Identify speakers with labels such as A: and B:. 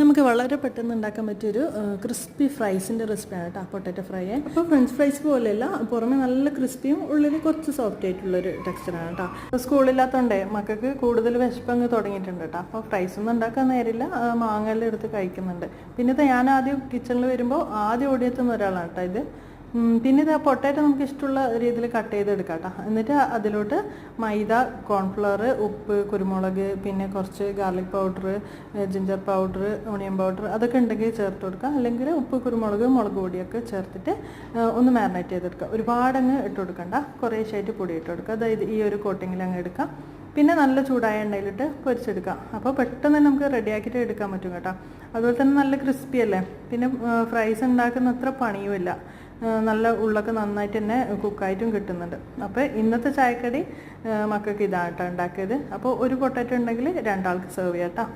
A: നമുക്ക് വളരെ പെട്ടെന്ന് ഉണ്ടാക്കാൻ പറ്റിയൊരു ക്രിസ്പി ഫ്രൈസിന്റെ റെസിപ്പിയാണ് കേട്ടോ പൊട്ടാറ്റോ ഫ്രൈ അപ്പോൾ ഫ്രഞ്ച് ഫ്രൈസ് പോലെയല്ല പുറമെ നല്ല ക്രിസ്പിയും ഉള്ളിൽ കുറച്ച് സോഫ്റ്റ് ആയിട്ടുള്ളൊരു ടെക്സ്ചറാണ് കേട്ടോ അപ്പോൾ സ്കൂളില്ലാത്തതുകൊണ്ടേ മക്കൾക്ക് കൂടുതൽ വിശപ്പങ്ങ് തുടങ്ങിയിട്ടുണ്ട് കേട്ടോ അപ്പോൾ ഫ്രൈസ് ഒന്നും ഉണ്ടാക്കാൻ നേരില്ല മാങ്ങലെടുത്ത് കഴിക്കുന്നുണ്ട്. പിന്നെ ഞാൻ ആദ്യം കിച്ചണിൽ വരുമ്പോൾ ആദ്യം ഓടിയെത്തുന്ന ഒരാളാണ് കേട്ടോ ഇത്. പിന്നെ ഇത് പൊട്ടാറ്റോ നമുക്ക് ഇഷ്ടമുള്ള രീതിയിൽ കട്ട് ചെയ്തെടുക്കാം കേട്ടോ. എന്നിട്ട് അതിലോട്ട് മൈദ കോൺഫ്ലവർ ഉപ്പ് കുരുമുളക് പിന്നെ കുറച്ച് garlic powder ginger powder onion powder അതൊക്കെ ഉണ്ടെങ്കിൽ ചേർത്ത് കൊടുക്കാം അല്ലെങ്കിൽ ഉപ്പ് കുരുമുളക് മുളക് പൊടിയൊക്കെ ചേർത്തിട്ട് ഒന്ന് മാരിനേറ്റ് ചെയ്തെടുക്കുക. ഒരുപാടങ്ങ് ഇട്ട് കൊടുക്കണ്ട. കുറേശ്ശായിട്ട് പൊടി ഇട്ട് കൊടുക്കുക. അതായത് ഈ ഒരു കോട്ടിങ്ങിൽ അങ്ങ് എടുക്കാം പിന്നെ നല്ല ചൂടായ എണ്ണയിലിട്ട് പൊരിച്ചെടുക്കാം അപ്പോൾ പെട്ടെന്ന് നമുക്ക് റെഡിയാക്കിയിട്ട് എടുക്കാൻ പറ്റും കേട്ടോ. അതുപോലെ തന്നെ നല്ല ക്രിസ്പി അല്ലേ? പിന്നെ ഫ്രൈസ് ഉണ്ടാക്കുന്ന അത്ര പണിയുമില്ല. നല്ല ഉള്ളൊക്കെ നന്നായിട്ട് തന്നെ കുക്കായിട്ടും കിട്ടുന്നുണ്ട്. അപ്പോൾ ഇന്നത്തെ ചായക്കടി മക്കൾക്ക് ഇതാട്ടാണ് ഉണ്ടാക്കിയത്. അപ്പോൾ ഒരു പൊട്ടാറ്റോ ഉണ്ടെങ്കിൽ രണ്ടാൾക്ക് സെർവ് ചെയ്യാം കേട്ടോ